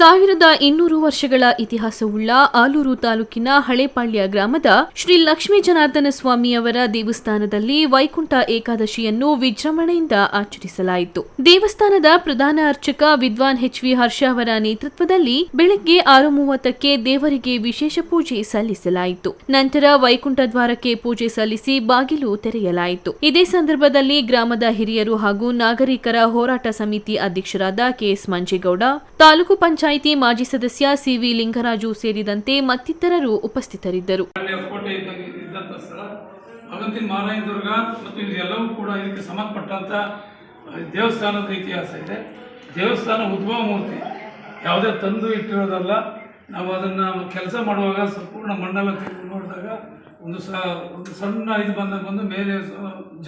ಸಾವಿರದ ಇನ್ನೂರು ವರ್ಷಗಳ ಇತಿಹಾಸವುಳ್ಳ ಆಲೂರು ತಾಲೂಕಿನ ಹಳೆಪಾಳ್ಯ ಗ್ರಾಮದ ಶ್ರೀ ಲಕ್ಷ್ಮೀ ಜನಾರ್ದನ ಸ್ವಾಮಿಯವರ ದೇವಸ್ಥಾನದಲ್ಲಿ ವೈಕುಂಠ ಏಕಾದಶಿಯನ್ನು ವಿಜೃಂಭಣೆಯಿಂದ ಆಚರಿಸಲಾಯಿತು. ದೇವಸ್ಥಾನದ ಪ್ರಧಾನ ಅರ್ಚಕ ವಿದ್ವಾನ್ ಎಚ್ ವಿ ಹರ್ಷ ಅವರ ನೇತೃತ್ವದಲ್ಲಿ ಬೆಳಗ್ಗೆ ಆರು ಮೂವತ್ತಕ್ಕೆ ದೇವರಿಗೆ ವಿಶೇಷ ಪೂಜೆ ಸಲ್ಲಿಸಲಾಯಿತು. ನಂತರ ವೈಕುಂಠ ದ್ವಾರಕ್ಕೆ ಪೂಜೆ ಸಲ್ಲಿಸಿ ಬಾಗಿಲು ತೆರೆಯಲಾಯಿತು. ಇದೇ ಸಂದರ್ಭದಲ್ಲಿ ಗ್ರಾಮದ ಹಿರಿಯರು ಹಾಗೂ ನಾಗರಿಕರ ಹೋರಾಟ ಸಮಿತಿ ಅಧ್ಯಕ್ಷರಾದ ಕೆಎಸ್ ಮಂಜೇಗೌಡ, ತಾಲೂಕು ಪಂಚಾಯಿತಿ ಮಾಜಿ ಸದಸ್ಯ ಸಿವಿ ಲಿಂಗರಾಜು ಸೇರಿದಂತೆ ಮತ್ತಿತರರು ಉಪಸ್ಥಿತರಿದ್ದರು. ಭಗವಂತಿನ ಮಾರಾಯ ದುರ್ಗ ಮತ್ತು ಇದೆಲ್ಲವೂ ಕೂಡ ಇದಕ್ಕೆ ಸಂಬಂಧಪಟ್ಟಂಥ ದೇವಸ್ಥಾನದ ಇತಿಹಾಸ ಇದೆ. ದೇವಸ್ಥಾನ ಉದ್ಭವ ಮೂರ್ತಿ ಯಾವುದೇ ತಂದು ಇಟ್ಟಿರೋದಲ್ಲ. ನಾವು ಅದನ್ನು ಕೆಲಸ ಮಾಡುವಾಗ ಸಂಪೂರ್ಣ ಮಣ್ಣೆಲ್ಲ ತೆಗೆದು ನೋಡಿದಾಗ ಒಂದು ಸ, ಒಂದು ಸಣ್ಣ ಇದು ಬಂದ, ಬಂದು ಮೇಲೆ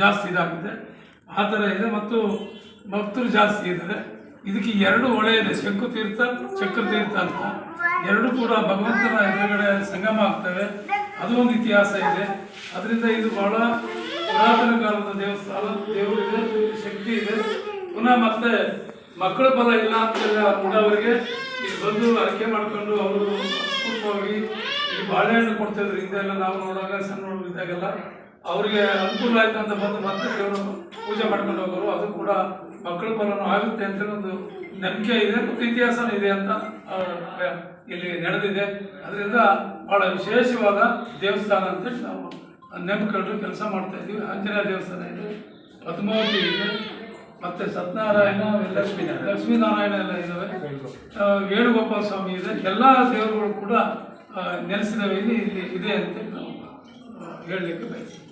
ಜಾಸ್ತಿ ಇದಾಗಿದೆ. ಆ ಥರ ಇದೆ ಮತ್ತು ಭಕ್ತರು ಜಾಸ್ತಿ ಇದ್ದಾರೆ. ಇದಕ್ಕೆ ಎರಡು ಇದೆ ಶಂಕುತೀರ್ಥ ಚಕ್ರ ತೀರ್ಥ ಅಂತ. ಎರಡು ಕೂಡ ಭಗವಂತನ ಎದುರುಗಡೆ ಸಂಗಮ ಆಗ್ತವೆ. ಅದು ಒಂದು ಇತಿಹಾಸ ಇದೆ. ಅದರಿಂದ ಇದು ಬಹಳ ಪುರಾತನ ಕಾಲದ ದೇವಸ್ಥಾನ, ದೇವರಿದೆ ಶಕ್ತಿ ಇದೆ. ಪುನಃ ಮತ್ತೆ ಮಕ್ಕಳ ಬಲ ಇಲ್ಲ ಅಂತೆಲ್ಲ ಉಡವರಿಗೆ ಇಲ್ಲಿ ಬಂದು ಅಡಿಕೆ ಮಾಡಿಕೊಂಡು ಅವರು ಅಸ್ಪೂರ್ಣವಾಗಿ ಈ ಬಾಳೆಹಣ್ಣು ಕೊಡ್ತಿದ್ರು. ಹಿಂದೆಲ್ಲ ನಾವು ನೋಡುವಾಗ ಸಣ್ಣ ಅವರಿಗೆ ಅನುಕೂಲ ಆಯ್ತು ಅಂತ ಬಂದು ಮತ್ತೆ ದೇವರು ಪೂಜೆ ಮಾಡ್ಕೊಂಡು ಹೋಗೋರು ಅದು ಕೂಡ ಮಕ್ಕಳ ಬರೋನು ಆಗುತ್ತೆ ಅಂತ ಒಂದು ನಂಬಿಕೆ ಇದೆ ಮತ್ತು ಇತಿಹಾಸನೂ ಇದೆ ಅಂತ ಇಲ್ಲಿ ನಡೆದಿದೆ. ಅದರಿಂದ ಬಹಳ ವಿಶೇಷವಾದ ದೇವಸ್ಥಾನ ಅಂತ ನಾವು ನಂಬಿಕೊಂಡು ಕೆಲಸ ಮಾಡ್ತಾ ಇದ್ದೀವಿ. ಆಂಜನೇಯ ದೇವಸ್ಥಾನ ಇದೆ ಪದ್ಮಾವತಿ ಇದೆ ಮತ್ತು ಸತ್ಯನಾರಾಯಣ ಲಕ್ಷ್ಮೀನಾರಾಯಣ. ಲಕ್ಷ್ಮೀನಾರಾಯಣ ಎಲ್ಲ ಇದ್ದಾವೆ ವೇಣುಗೋಪಾಲ ಸ್ವಾಮಿ ಇದೆ. ಎಲ್ಲ ದೇವರುಗಳು ಕೂಡ ನೆಲೆಸಿದವೆ. ಇಲ್ಲಿ ಇದೆ ಅಂತ ನಾವು ಹೇಳಲಿಕ್ಕೆ ಬಯಸ್ತೀವಿ.